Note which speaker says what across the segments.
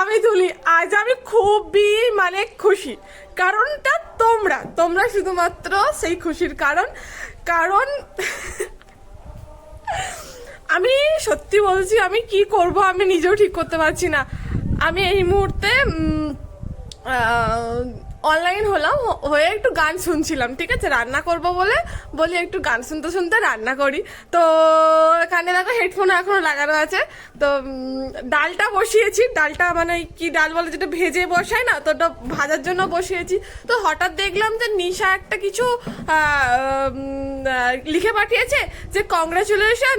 Speaker 1: আমি তুলি, আজ আমি খুবই মানে খুশি। কারণটা তোমরা তোমরা শুধুমাত্র সেই খুশির কারণ। কারণ আমি সত্যি বলছি, আমি কি করব আমি নিজেও ঠিক করতে পারছি না। আমি এই মুহূর্তে অনলাইন হলাম, হয়ে একটু গান শুনছিলাম, ঠিক আছে? রান্না করব বলে বলি, একটু গান শুনতে শুনতে রান্না করি। তো এখানে দেখো হেডফোন এখনও লাগানো আছে। তো ডালটা বসিয়েছি। ডালটা মানে কি ডাল বলে যেটা ভেজে বসায় না, তো ওটা ভাজার জন্য বসিয়েছি। তো হঠাৎ দেখলাম যে নিশা একটা কিছু লিখে পাঠিয়েছে যে কংগ্রাচুলেশন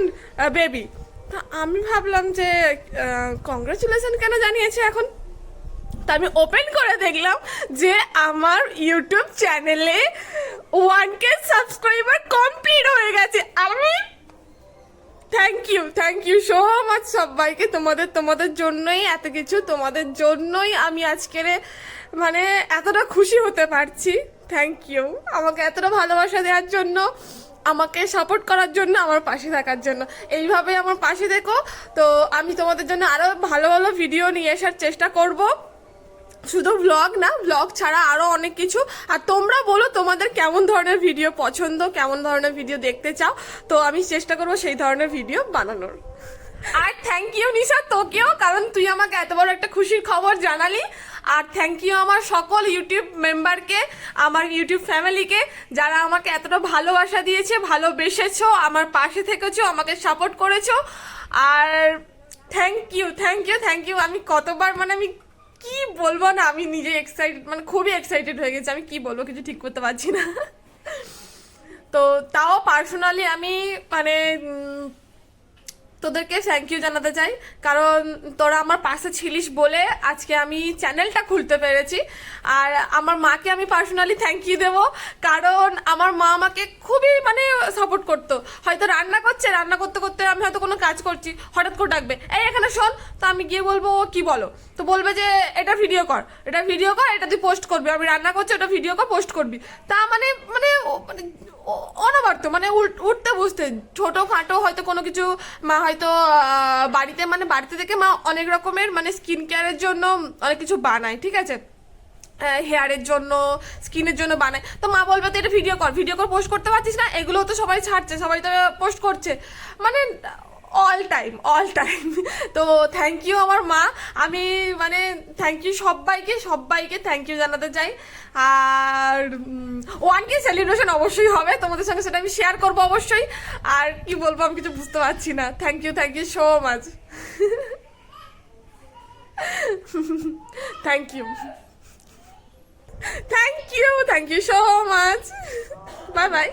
Speaker 1: বেবি আমি ভাবলাম যে কংগ্রাচুলেশন কেন জানিয়েছে এখন? তা আমি ওপেন করে দেখলাম যে আমার ইউটিউব চ্যানেলে ওয়ান কে সাবস্ক্রাইবার কমপ্লিট হয়ে গেছে। আমি thank you thank you so much সবাইকে। তোমাদের তোমাদের জন্যই এত কিছু, তোমাদের জন্যই আমি আজকের মানে এতটা খুশি হতে পারছি। থ্যাংক ইউ আমাকে এতটা ভালোবাসা দেওয়ার জন্য, আমাকে সাপোর্ট করার জন্য, আমার পাশে থাকার জন্য। এইভাবে আমার পাশে দেখো। তো আমি তোমাদের জন্য আরও ভালো ভালো ভিডিও নিয়ে আসার চেষ্টা করব। শুধু ব্লগ না ব্লগ ছাড়া আরও অনেক কিছু। আর তোমরা বলো তোমাদের কেমন ধরনের ভিডিও পছন্দ, কেমন ধরনের ভিডিও দেখতে চাও? তো আমি চেষ্টা করব সেই ধরনের ভিডিও বানানোর। আর থ্যাংক ইউ নিশা, তোকেও, কারণ তুই আমাকে এত বড় একটা খুশির খবর জানালি। আর থ্যাংক ইউ আমার সকল ইউটিউব মেম্বারকে আমার ইউটিউব ফ্যামিলিকে যারা আমাকে এতটা ভালোবাসা দিয়েছে, ভালোবেসেছো, আমার পাশে থেকেছো, আমাকে সাপোর্ট করেছ। আর thank you thank you thank you আমি কতবার মানে আমি কি বলব না, আমি নিজে এক্সাইটেড মানে খুবই এক্সাইটেড হয়ে গেছি, আমি কি বলব কিছু ঠিক করতে পারছি না। তো তাও পার্সোনালি আমি মানে তোদেরকে থ্যাংক ইউ জানাতে চাই। কারণ তোরা আমার পাশে ছিলিস বলে আজকে আমি চ্যানেলটা খুলতে পেরেছি। আর আমার মাকে আমি পার্সোনালি থ্যাংক ইউ দেবো। কারণ আমার মা আমাকে খুবই মানে সাপোর্ট করতো। হয়তো রান্না করছে, রান্না করতে করতে আমি হয়তো কোনো কাজ করছি, হঠাৎ করে ডাকবে, এই, এখানে শোন। তো আমি গিয়ে বলব, ও, কী বলো? তো বলবে যে, এটা ভিডিও কর। এটা ভিডিও কর, এটা তুই পোস্ট করবি। আমি রান্না করছি, ওটা ভিডিও কর পোস্ট করবি। তা মানে মানে অনবরত মানে উঠতে বুঝতে ছোট খাটো হয়তো কোনো কিছু, মা হয়তো বাড়িতে মানে বাড়িতে থেকে মা অনেক রকমের মানে স্কিন কেয়ারের জন্য অনেক কিছু বানায়, ঠিক আছে? হেয়ারের জন্য স্কিনের জন্য বানায়। তো মা বলবে, তো এটা ভিডিও কর ভিডিও কর পোস্ট করতে পারছিস না? এগুলো তো সবাই ছাড়ছে, সবাই তো পোস্ট করছে। মানে অল টাইম অল টাইম তো থ্যাংক ইউ আমার মা। আমি মানে থ্যাংক ইউ সবাইকে সবাইকে থ্যাংক ইউ জানাতে চাই। আর ওয়ান কে সেলিব্রেশন অবশ্যই হবে। তোমাদের সঙ্গে সেটা আমি শেয়ার করব অবশ্যই। আর কি বলব, আমি কিছু বুঝতে পারছি না। Thank you thank you so much thank you thank you thank you so much bye bye